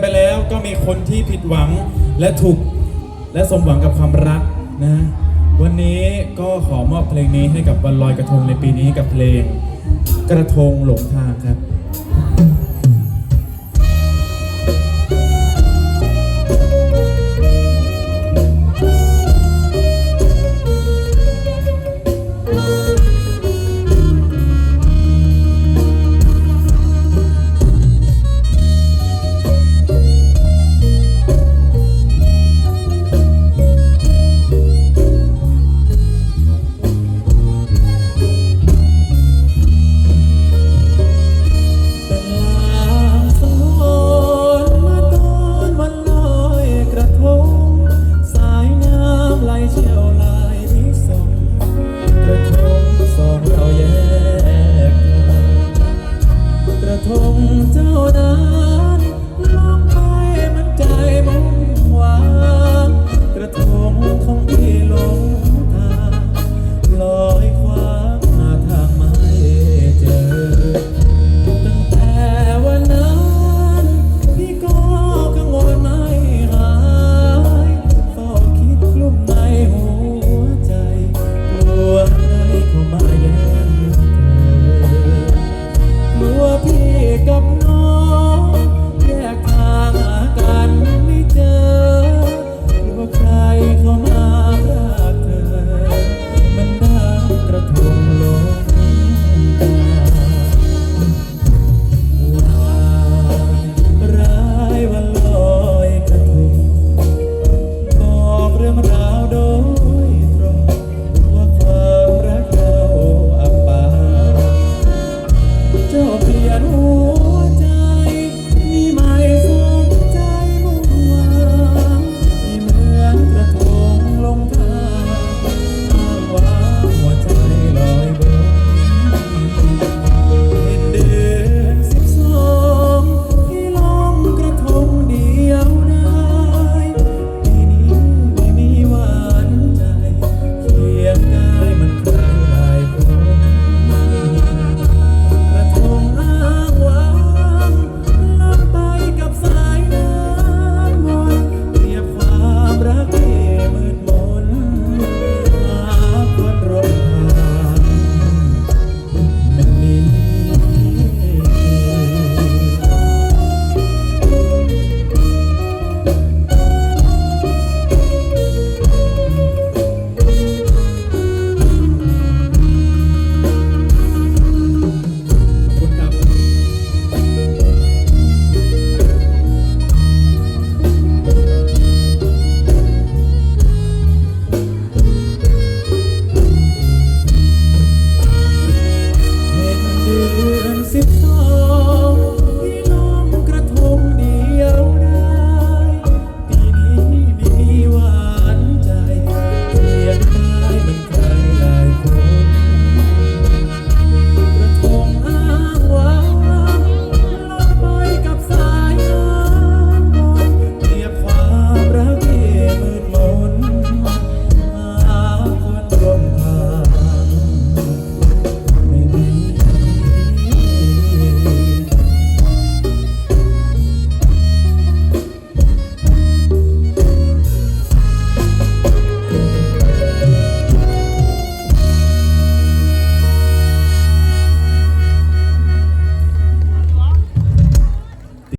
ไปแล้วก็มีคนที่ผิดหวังและถูกและสมหวังกับความรักนะ วันนี้ก็ขอมอบเพลงนี้ให้กับวันลอยกระทงในปีนี้กับเพลง กระทงหลงทางครับ